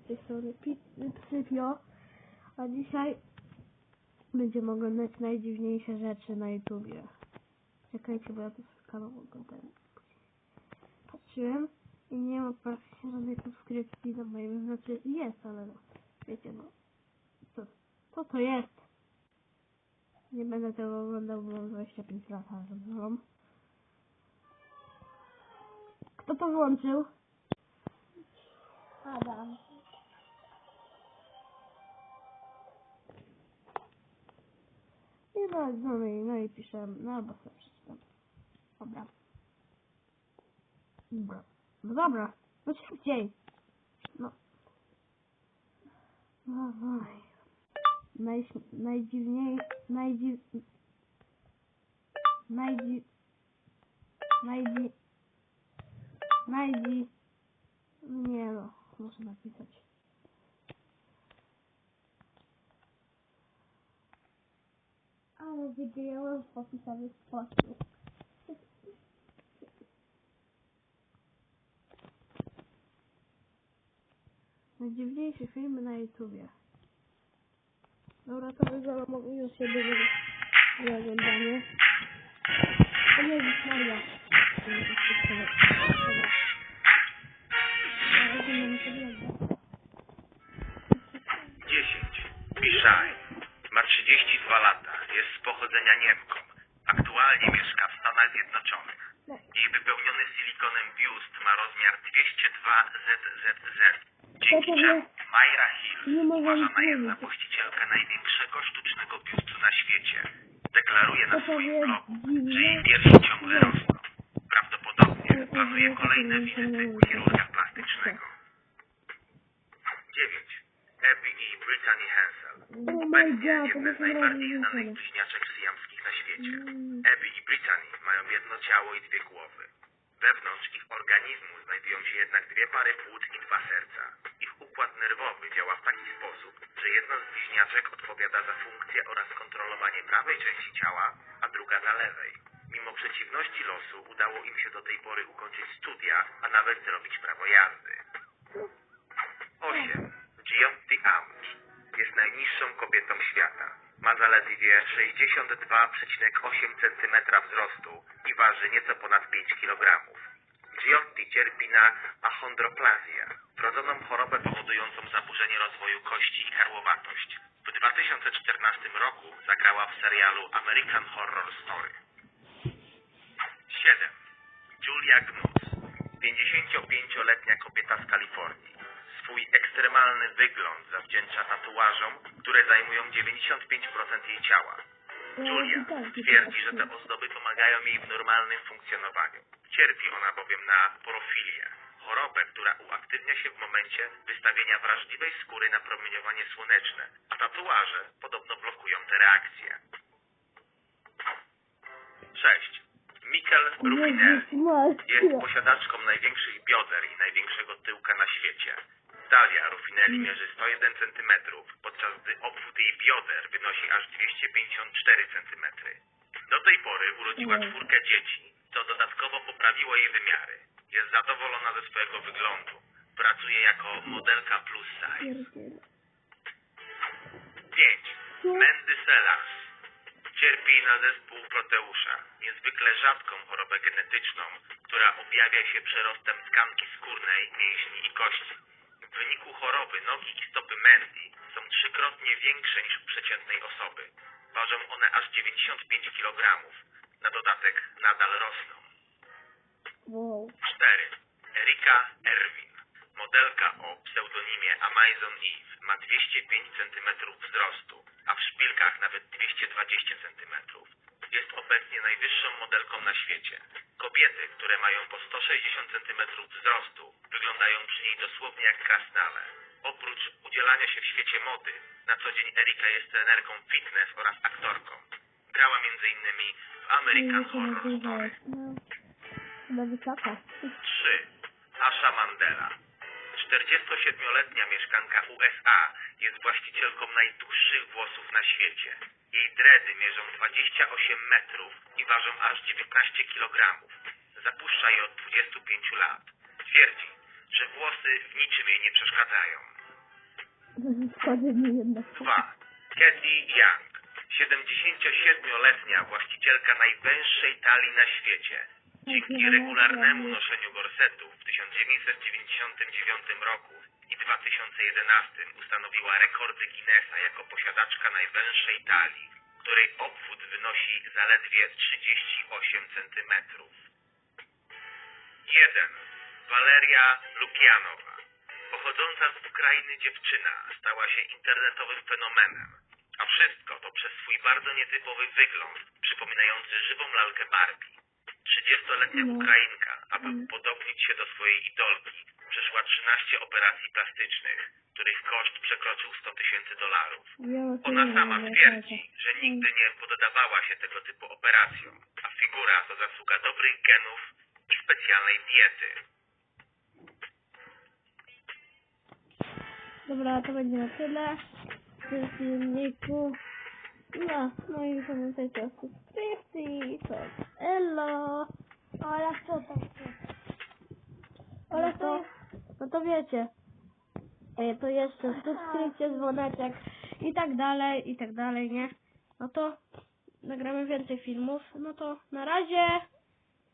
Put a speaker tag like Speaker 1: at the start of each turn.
Speaker 1: z tej strony Pi- Psypio, a dzisiaj będziemy oglądać najdziwniejsze rzeczy na YouTubie. Czekajcie, bo ja tu kanał oglądałem. Patrzyłem i nie ma praktycznie żadnej subskrypcji na moim, znaczy jest, ale no, wiecie no, co, to jest? Nie będę tego oglądał, bo mam 25 lat, ale. Kto to włączył? Adam. No, no, i, no i piszę, no albo sobie przeczytam. Dobra. Dobra. No dobra, no szybciej. No. Dawaj. Naj, najdziwniej, najdziw... Najdzi... Najdzi... Najdzi... Nie no, muszę napisać. Wygrałem w sposób. Filmy na YouTubie. Dobra, to mogę już się do oglądania.
Speaker 2: Pochodzenia. Aktualnie mieszka w Stanach Zjednoczonych. Jej wypełniony silikonem biust ma rozmiar 202 ZZZ. Dzięki czemu Mayra Hill uważana jest za właścicielkę największego sztucznego biustu na świecie. Deklaruje na swoim blogu, że jej piersi ciągle rosną. Prawdopodobnie planuje kolejne wizyty u chirurga plastycznego. 9. Abby i Brittany Hensel.
Speaker 1: Oh
Speaker 2: Obecnie jedne z najbardziej znanych bliźniaczek świecie.
Speaker 1: Mm.
Speaker 2: Abby i Brittany mają jedno ciało i dwie głowy. Wewnątrz ich organizmu znajdują się jednak dwie pary płuc i dwa serca. Ich układ nerwowy działa w taki sposób, że jedna z bliźniaczek odpowiada za funkcję oraz kontrolowanie prawej części ciała, a druga za lewej. Mimo przeciwności losu udało im się do tej pory ukończyć studia, a nawet zrobić prawo jazdy. 8. Giotti Amos jest najniższą kobietą świata. Ma zaledwie 62,8 cm wzrostu i waży nieco ponad 5 kg. Giotti cierpi na achondroplazję, wrodzoną chorobę powodującą zaburzenie rozwoju kości i karłowatość. W 2014 roku zagrała w serialu American Horror Story. 7. Julia Gnus, 55-letnia kobieta z Kalifornii. Swój ekstremalny wygląd zawdzięcza tatuażom, które zajmują 95% jej ciała. Julia twierdzi, że te ozdoby pomagają jej w normalnym funkcjonowaniu. Cierpi ona bowiem na porofilię, chorobę, która uaktywnia się w momencie wystawienia wrażliwej skóry na promieniowanie słoneczne, a tatuaże podobno blokują te reakcje. 6. Mikkel Rufinelli jest posiadaczką największych bioder i największego tyłka na świecie. Talia Rufinelli mierzy 101 cm, podczas gdy obwód jej bioder wynosi aż 254 cm. Do tej pory urodziła czwórkę dzieci, co dodatkowo poprawiło jej wymiary. Jest zadowolona ze swojego wyglądu. Pracuje jako modelka plus size. 5. Mendy Sellers. Cierpi na zespół proteusza, niezwykle rzadką chorobę genetyczną, która objawia się przerostem tkanki skórnej, mięśni i kości. W wyniku choroby nogi i stopy Mandy są trzykrotnie większe niż u przeciętnej osoby. Ważą one aż 95 kg. Na dodatek nadal rosną.
Speaker 1: Wow.
Speaker 2: 4. Erika Erwin. Modelka o pseudonimie Amazon Eve ma 205 cm wzrostu, a w szpilkach nawet 220 cm. Jest obecnie najwyższą modelką na świecie. Kobiety, które mają po 160 cm wzrostu, wyglądają przy niej dosłownie jak krasnale. Oprócz udzielania się w świecie mody, na co dzień Erika jest trenerką fitness oraz aktorką. Grała m.in. w American Horror Story.
Speaker 1: No, chyba wysoka.
Speaker 2: 3. Asha Mandela. 47-letnia mieszkanka USA jest właścicielką najdłuższych włosów na świecie. Jej dredy mierzą 28 metrów i ważą aż 19 kg. Zapuszcza je od 25 lat. Twierdzi, że włosy w niczym jej nie przeszkadzają. 2. Kathy Young, 77-letnia właścicielka najwęższej talii na świecie. Dzięki regularnemu noszeniu gorsetów w 1999 roku i 2011 ustanowiła rekordy Guinnessa jako posiadaczka najwęższej talii, której obwód wynosi zaledwie 38 cm. 1. Waleria Lukianowa. Pochodząca z Ukrainy dziewczyna stała się internetowym fenomenem. A wszystko to przez swój bardzo nietypowy wygląd, przypominający żywą lalkę Barbie. 30-letnia
Speaker 1: No.
Speaker 2: Ukrainka, aby
Speaker 1: Mm.
Speaker 2: upodobnić się do swojej idolki, przeszła 13 operacji plastycznych, których koszt przekroczył 100 tysięcy dolarów. Ona sama twierdzi, że nigdy nie poddawała się tego typu operacjom, a figura to zasługa dobrych genów i specjalnej diety.
Speaker 1: Dobra, to będzie na tyle w tym filmiku. No, no i pamiętajcie o subskrypcji, to elo.
Speaker 3: Ale co tam?
Speaker 1: Ale to, no to wiecie. E, To jeszcze subskrypcja, dzwoneczek i tak dalej, i tak dalej, nie? No to nagramy więcej filmów. No to na razie.